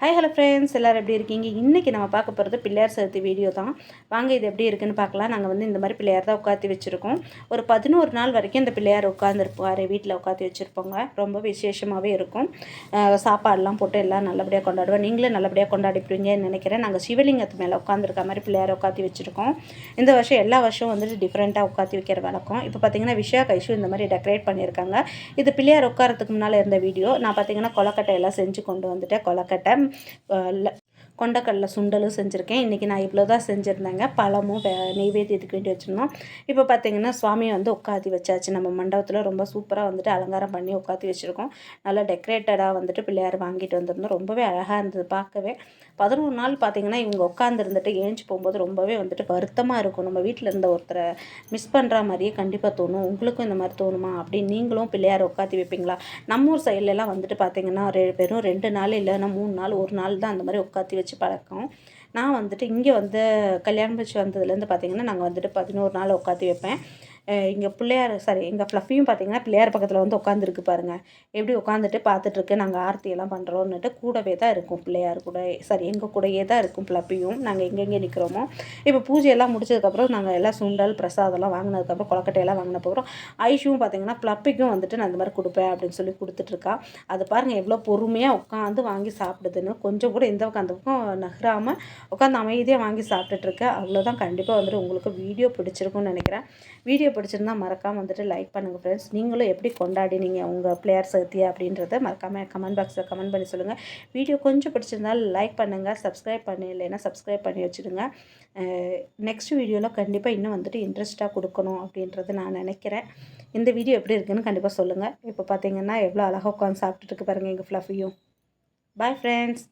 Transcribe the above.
Hi hello friends எல்லோரும் எப்படி இருக்கீங்க? இன்றைக்கி நம்ம பார்க்க போகிறது பிள்ளையார் சதுர்த்தி வீடியோ தான். வாங்க இது எப்படி இருக்குன்னு பார்க்கலாம். நாங்கள் வந்து இந்த மாதிரி பிள்ளையார் தான் உட்காந்து வச்சுருக்கோம். ஒரு பதினோரு நாள் வரைக்கும் இந்த பிள்ளையார் உட்காந்துருப்பார் வீட்டில் உட்காந்து வச்சுருப்போங்க. ரொம்ப விசேஷமாகவே இருக்கும். சாப்பாடெலாம் போட்டு எல்லாம் நல்லபடியாக கொண்டாடுவோம். நீங்களும் நல்லபடியாக கொண்டாடிப்பீங்கன்னு நினைக்கிறேன். நாங்கள் சிவலிங்கத்து மேலே உட்காந்துருக்க மாதிரி பிள்ளையார் உட்காந்து வச்சுருக்கோம். இந்த வருஷம் எல்லா வருஷம் வந்துட்டு டிஃப்ரெண்ட்டாக உட்காந்து வைக்கிற வழக்கம். இப்போ பார்த்தீங்கன்னா விஷயா கைஷு இந்த மாதிரி டெக்கரேட் பண்ணியிருக்காங்க. இது பிள்ளையார் உட்காரத்துக்கு முன்னால் இருந்த வீடியோ நான் பார்த்தீங்கன்னா கொலக்கட்டை எல்லாம் செஞ்சு கொண்டு வந்துட்டேன். கொலக்கட்டை آه، لا. கொண்டக்கடலை சுண்டலும் செஞ்சுருக்கேன். இன்றைக்கி நான் இவ்வளோ தான் செஞ்சுருந்தேங்க. பழமும் வே நெய்வேத்தியத்துக்கு வேண்டி வச்சுருந்தோம். இப்போ பார்த்தீங்கன்னா சுவாமியை வந்து உட்காத்தி வச்சாச்சு. நம்ம மண்டபத்தில் ரொம்ப சூப்பராக வந்துட்டு அலங்காரம் பண்ணி உட்காத்தி வச்சுருக்கோம். நல்லா டெக்கரேட்டடாக வந்துட்டு பிள்ளையார் வாங்கிட்டு வந்திருந்தோம். ரொம்பவே அழகாக இருந்தது பார்க்கவே. பதினோரு நாள் பார்த்தீங்கன்னா இவங்க உட்காந்துருந்துட்டு ஏஞ்சி போகும்போது ரொம்பவே வந்துட்டு வருத்தமாக இருக்கும். நம்ம வீட்டில் இருந்த ஒருத்தரை மிஸ் பண்ணுற மாதிரியே கண்டிப்பாக தோணும். உங்களுக்கும் இந்த மாதிரி தோணுமா? அப்படின்னு நீங்களும் பிள்ளையார் உட்காத்தி வைப்பீங்களா? நம்ம ஊர் சைட்லலாம் வந்துட்டு பார்த்தீங்கன்னா ரெ வெறும் ரெண்டு நாள் இல்லைன்னா மூணு நாள் ஒரு நாள் தான் அந்த மாதிரி உட்காத்தி வச்சு பழக்கம். நான் வந்துட்டு இங்கே வந்து கல்யாணம் வச்சு வந்ததுலேருந்து பார்த்தீங்கன்னா நாங்கள் வந்துட்டு பதினோரு நாள் உட்காந்து வைப்பேன். இங்கே பிள்ளையார் சாரி எங்கள் ஃப்ளஃபியும் பார்த்தீங்கன்னா பிள்ளையார் பக்கத்தில் வந்து உட்காந்துருக்கு பாருங்கள் எப்படி உட்காந்துட்டு பார்த்துட்ருக்கு நாங்கள் ஆர்த்தியெல்லாம் பண்ணுறோன்னுட்டு கூடவே தான் இருக்கும் பிள்ளையார் கூட. சாரி எங்கள் கூடயே தான் இருக்கும் ஃப்ளஃபியும் நாங்கள் எங்கெங்கே நிற்கிறோமோ இப்போ பூஜையெல்லாம் முடிச்சதுக்கப்புறம் நாங்கள் எல்லாம் சுண்டல் பிரசாதம்லாம் வாங்கினதுக்கப்புறம் கொலக்கட்டையெல்லாம் வாங்கினப்பறம் ஐஷுவும் பார்த்தீங்கன்னா ஃப்ளப்பிக்கும் வந்துட்டு நான் இந்த மாதிரி கொடுப்பேன் அப்படின்னு சொல்லி கொடுத்துட்ருக்கா. அது பாருங்கள் எவ்வளோ பொறுமையாக உட்காந்து வாங்கி சாப்பிடுதுன்னு. கொஞ்சம் கூட இந்த பக்கம் அந்த பக்கம் நகராமல் உட்காந்து அமைதியாக வாங்கி சாப்பிட்டுட்ருக்கேன் அவ்வளோதான் கண்டிப்பாக வந்துட்டு உங்களுக்கு வீடியோ பிடிச்சிருக்கும்னு நினைக்கிறேன். வீடியோ பிடிச்சிருந்தா மறக்காமல் வந்துட்டு லைக் பண்ணுங்கள் ஃப்ரெண்ட்ஸ் நீங்களும் எப்படி கொண்டாடினீங்க உங்கள் பிளேயர் சதுர்த்தி அப்படின்றத மறக்காமல் கமெண்ட் பாக்ஸில் கமெண்ட் பண்ணி சொல்லுங்கள் வீடியோ கொஞ்சம் பிடிச்சிருந்தாலும் லைக் பண்ணுங்கள் சப்ஸ்கிரைப் பண்ணி இல்லைன்னா சப்ஸ்கிரைப் பண்ணி வச்சுடுங்க. நெக்ஸ்ட் வீடியோவில் கண்டிப்பாக இன்னும் வந்துட்டு இன்ட்ரெஸ்ட்டாக கொடுக்கணும் அப்படின்றது நான் நினைக்கிறேன். இந்த வீடியோ எப்படி இருக்குன்னு கண்டிப்பாக சொல்லுங்கள் இப்போ பார்த்தீங்கன்னா எவ்வளோ அழகாக உட்காந்து சாப்பிட்டுட்டு இருக்கு பாருங்கள் எங்கள் ஃப்ளஃபியும் பாய் ஃப்ரெண்ட்ஸ்